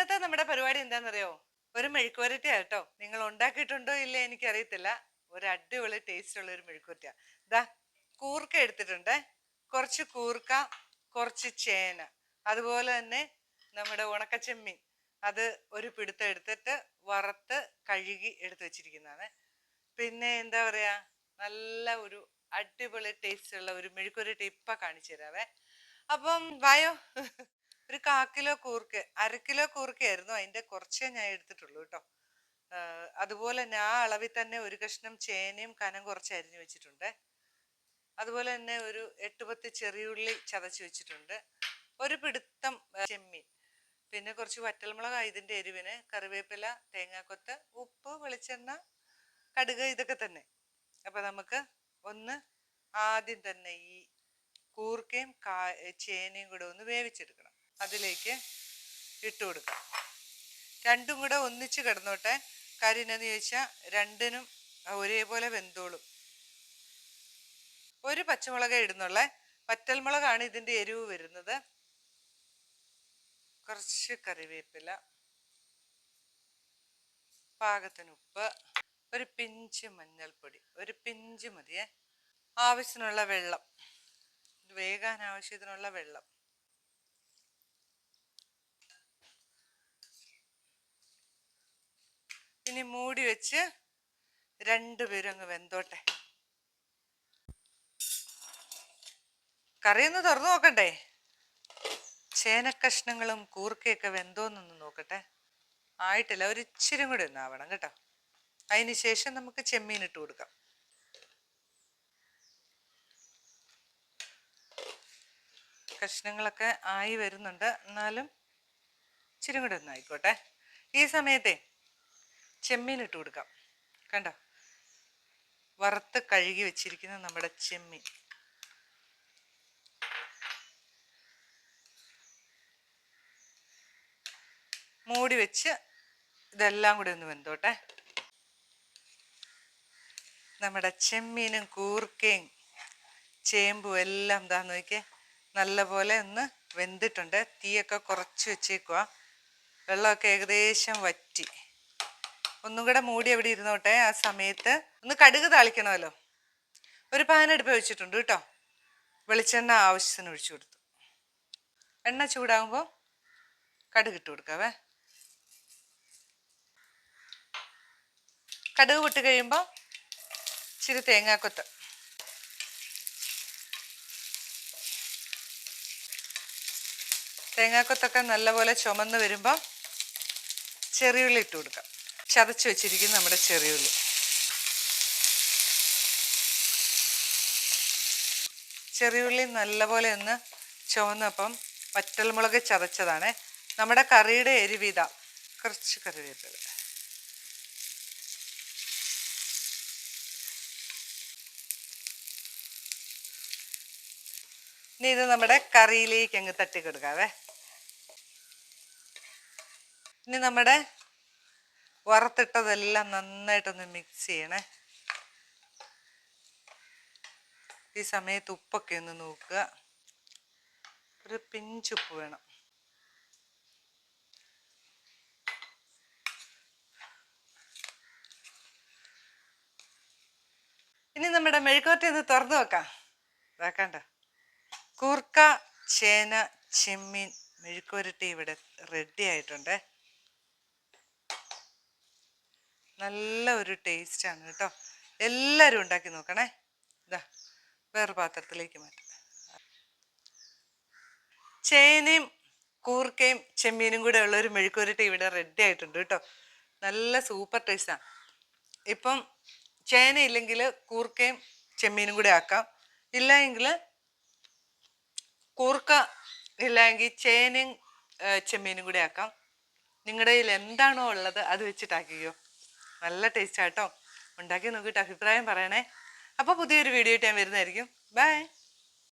ഇന്നത്തെ നമ്മുടെ പരിപാടി എന്താണെന്നറിയോ ഒരു മെഴുക്കുവരട്ടി കേട്ടോ. നിങ്ങൾ ഉണ്ടാക്കിയിട്ടുണ്ടോ ഇല്ലേ എനിക്കറിയത്തില്ല. ഒരു അടിപൊളി ടേസ്റ്റ് ഉള്ള ഒരു മെഴുക്കുവരട്ടിയാ. ഇതാ കൂർക്ക എടുത്തിട്ടുണ്ട്. കുറച്ച് കൂർക്ക കുറച്ച് ചേന. അതുപോലെ തന്നെ നമ്മുടെ ഉണക്കച്ചെമ്മീൻ. അത് ഒരു പിടുത്തം എടുത്തിട്ട് വറുത്ത് കഴുകി എടുത്തു വെച്ചിരിക്കുന്നതാണ്. പിന്നെ എന്താ പറയാ? നല്ല ഒരു അടിപൊളി ടേസ്റ്റ് ഉള്ള ഒരു മെഴുക്കുവരട്ടി ഇപ്പൊ കാണിച്ചു തരാവേ അപ്പം വായോ? ഒരു കാ കിലോ കൂർക്ക അര കിലോ കൂർക്കയായിരുന്നു അതിന്റെ കുറച്ചേ ഞാൻ എടുത്തിട്ടുള്ളൂ കേട്ടോ. അതുപോലെ തന്നെ ആ അളവിൽ തന്നെ ഒരു കഷ്ണം ചേനയും കനം കുറച്ച് അരിഞ്ഞു വെച്ചിട്ടുണ്ട്. അതുപോലെ തന്നെ ഒരു എട്ട് പത്ത് ചെറിയുള്ളി ചതച്ച് വെച്ചിട്ടുണ്ട്. ഒരു പിടുത്തം ചെമ്മീൻ. പിന്നെ കുറച്ച് വറ്റൽമുളക് ഇതിന്റെ എരിവിന് കറിവേപ്പില തേങ്ങാക്കൊത്ത് ഉപ്പ് വെളിച്ചെണ്ണ കടുക് ഇതൊക്കെ തന്നെ. അപ്പൊ നമുക്ക് ഒന്ന് ആദ്യം തന്നെ ഈ കൂർക്കയും കാ ചേനയും കൂടെ ഒന്ന് വേവിച്ചെടുക്കണം. അതിലേക്ക് ഇട്ട് കൊടുക്കാം. രണ്ടും കൂടെ ഒന്നിച്ച് കിടന്നോട്ടെ. കാര്യം എന്ന് ചോദിച്ചാൽ രണ്ടിനും ഒരേപോലെ വെന്തോളും. ഒരു പച്ചമുളക് ഇടുന്നുള്ള. വറ്റൽമുളകാണ് ഇതിന്റെ എരിവ് വരുന്നത്. കുറച്ച് കറിവേപ്പില. പാകത്തിന് ഉപ്പ്. ഒരു പിഞ്ച് മഞ്ഞൾപ്പൊടി. ഒരു പിഞ്ച് മതിയേ. ആവശ്യത്തിനുള്ള വെള്ളം. വേഗാൻ ആവശ്യത്തിനുള്ള വെള്ളം. ഇനി മൂടി വെച്ച് രണ്ടുപേരും അങ്ങ് വെന്തോട്ടെ. കറിയൊന്ന് തുറന്നു നോക്കണ്ടേ? ചേനക്കഷ്ണങ്ങളും കൂർക്കയൊക്കെ വെന്തോന്നൊന്ന് നോക്കട്ടെ. ആയിട്ടില്ല ഒരു ഇച്ചിരി കൂടി ഒന്ന് ആവണം കേട്ടോ. അതിന് ശേഷം നമുക്ക് ചെമ്മീൻ ഇട്ട് കൊടുക്കാം. കഷ്ണങ്ങളൊക്കെ ആയി വരുന്നുണ്ട്. എന്നാലും ഇച്ചിരി കൂടി ഒന്ന് ആയിക്കോട്ടെ. ഈ സമയത്തെ ചെമ്മീൻ ഇട്ട് കൊടുക്കാം. കണ്ടോ? വറുത്ത് കഴുകി വെച്ചിരിക്കുന്ന നമ്മുടെ ചെമ്മീൻ. മൂടി വെച്ച് ഇതെല്ലാം കൂടി ഒന്ന് വെന്തോട്ടെ. നമ്മുടെ ചെമ്മീനും കൂർക്കയും ചേമ്പും എല്ലാം എന്താ നോക്കിയേ നല്ലപോലെ ഒന്ന് വെന്തിട്ടുണ്ട്. തീയൊക്കെ കുറച്ച് വെച്ചേക്കുക വെള്ളമൊക്കെ ഏകദേശം വറ്റി. ഒന്നും കൂടെ മൂടി എവിടെ ഇരുന്നോട്ടെ ആ സമയത്ത്. ഒന്ന് കടുക് താളിക്കണമല്ലോ. ഒരു പാൻ അടുപ്പ് വെച്ചിട്ടുണ്ട് കേട്ടോ. വെളിച്ചെണ്ണ ആവശ്യത്തിന് ഒഴിച്ചു കൊടുത്തു. എണ്ണ ചൂടാകുമ്പോൾ കടുക് ഇട്ട് കൊടുക്കാവേ. കടുക് വിട്ട് കഴിയുമ്പോൾ ഇച്ചിരി തേങ്ങാക്കൊത്ത്. തേങ്ങാക്കൊത്തൊക്കെ നല്ലപോലെ ചുമന്ന് വരുമ്പോൾ ചെറിയുള്ളി ഇട്ട് കൊടുക്കാം. ചതച്ച് വെച്ചിരിക്കുന്ന നമ്മുടെ ചെറിയുള്ളി ചെറിയുള്ളി നല്ലപോലെ ഒന്ന് ചുവന്നപ്പം വറ്റൽമുളക് ചതച്ചതാണ്. നമ്മുടെ കറിയുടെ എരിവിത. കുറച്ച് കറിവേപ്പില. ഇനി ഇത് നമ്മുടെ കറിയിലേക്ക് അങ്ങ് തട്ടി കൊടുക്കാവേ ഇനി നമ്മുടെ വറുത്തിട്ടതെല്ലാം നന്നായിട്ടൊന്ന് മിക്സ് ചെയ്യണേ. ഈ സമയത്ത് ഉപ്പൊക്കെ ഒന്ന് നോക്കുക. ഒരു പിഞ്ചുപ്പ് വേണം. ഇനി നമ്മുടെ മെഴുക്കോറ്റ ഒന്ന് തുറന്നു വെക്കാം ഇതാക്കണ്ട കൂർക്ക ചേന ചെമ്മീൻ മെഴുക്കോരട്ടി ഇവിടെ റെഡി ആയിട്ടുണ്ട്. നല്ല ഒരു ടേസ്റ്റാണ് കേട്ടോ. എല്ലാവരും ഉണ്ടാക്കി നോക്കണേ. ഇതാ വേറെ പാത്രത്തിലേക്ക് മാറ്റാം. ചേനയും കൂർക്കയും ചെമ്മീനും കൂടെ ഉള്ള ഒരു മെഴുക്കുരട്ടി ഇവിടെ റെഡി ആയിട്ടുണ്ട് കേട്ടോ. നല്ല സൂപ്പർ ടേസ്റ്റാണ് ഇപ്പം ചേന ഇല്ലെങ്കിൽ കൂർക്കയും ചെമ്മീനും കൂടെ ആക്കാം. ഇല്ല എങ്കിൽ കൂർക്ക ഇല്ലെങ്കിൽ ചേനയും ചെമ്മീനും കൂടെ ആക്കാം. നിങ്ങളുടെ കയ്യിൽ എന്താണോ ഉള്ളത് അത് വെച്ചിട്ടാക്കിക്കോ. നല്ല ടേസ്റ്റ് ആട്ടോ. ഉണ്ടാക്കി നോക്കിയിട്ട് അഭിപ്രായം പറയണേ. അപ്പോൾ പുതിയൊരു വീഡിയോ ആയിട്ട് ഞാൻ വരുന്നതായിരിക്കും. ബൈ